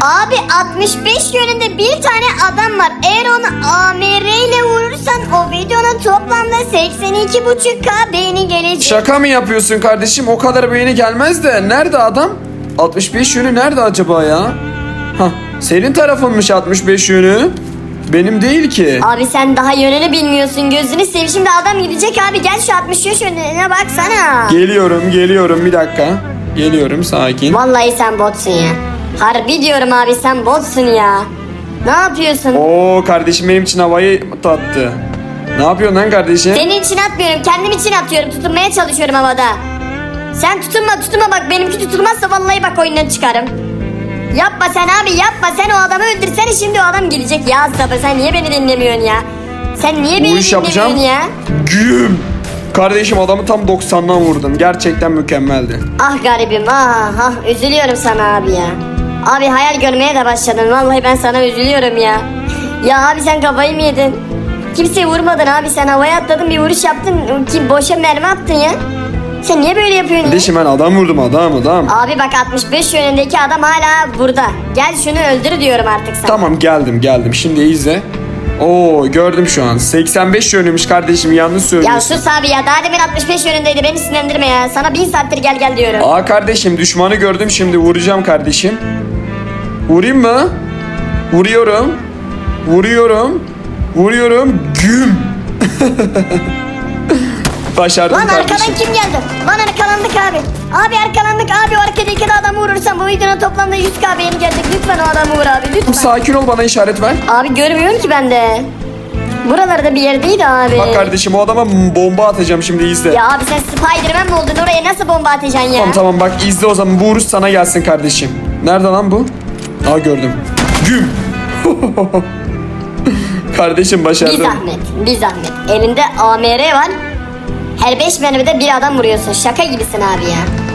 Abi 65 yönünde bir tane adam var. Eğer onu AMR ile vurursan o videonun toplamda 82.5k beğeni gelecek. Şaka mı yapıyorsun kardeşim? O kadar beğeni gelmez de. Nerede adam? 65 yönü nerede acaba ya? Hah, senin tarafınmış 65 yönü. Benim değil ki. Abi sen daha yönünü bilmiyorsun. Gözünü seveyim. Şimdi adam gidecek abi. Gel şu 63 yönüne baksana. Geliyorum, geliyorum. Bir dakika. Geliyorum, sakin. Vallahi sen botsun ya. Harbi diyorum abi sen botsun ya. Ne yapıyorsun? Oo kardeşim benim için havayı tattı. Ne yapıyorsun lan kardeşim? Senin için atmıyorum. Kendim için atıyorum. Tutunmaya çalışıyorum havada. Sen tutunma tutunma bak. Benimki tutulmazsa vallahi bak oyundan çıkarım. Yapma sen abi yapma. Sen o adamı öldürsene şimdi o adam gelecek. Ya sabır sen niye beni dinlemiyorsun ya? Sen niye beni dinlemiyorsun ya? Güm. Kardeşim adamı tam 90'dan vurdun. Gerçekten mükemmeldi. Ah garibim ah ah üzülüyorum sana abi ya. Abi hayal görmeye de başladın vallahi ben sana üzülüyorum ya. Ya abi sen kafayı mı yedin? Kimseye vurmadın abi sen havaya atladın bir vuruş yaptın ki boşa mermi attın ya. Sen niye böyle yapıyorsun ya? Kardeşim ben adam vurdum adam adam. Abi bak 65 yönündeki adam hala burada. Gel şunu öldür diyorum artık sana. Tamam geldim geldim. Şimdi izle. Oo gördüm şu an. 85 yönümüş kardeşim yanlış Ya söylüyorsun. sus abi ya daha demin 65 yönündeydi beni sinirlendirme ya. Sana bin saattir gel gel diyorum. Aa kardeşim düşmanı gördüm şimdi vuracağım kardeşim. Vurayım mı? Vuruyorum. Vuruyorum. Vuruyorum. Güm. Başardım Lan kardeşim. arkadan kim geldi? Lan arkalandık abi. Abi arkalandık abi o arkadaki de adamı vurursan bu videonun toplamda 100k beğeni gelecek. Lütfen o adamı vur abi lütfen. Sakin ol bana işaret ver. Abi görmüyorum ki ben de. Buralarda bir yerdeydi abi. Bak kardeşim o adama bomba atacağım şimdi izle. Ya abi sen Spiderman mi oldun oraya nasıl bomba atacaksın ya? Tamam tamam bak izle o zaman bu vuruş sana gelsin kardeşim. Nerede lan bu? Aa gördüm. Güm. kardeşim Bir başardım. zahmet bir zahmet. Elinde AMR var. Her 5 mermide bir adam vuruyorsun. Şaka gibisin abi ya.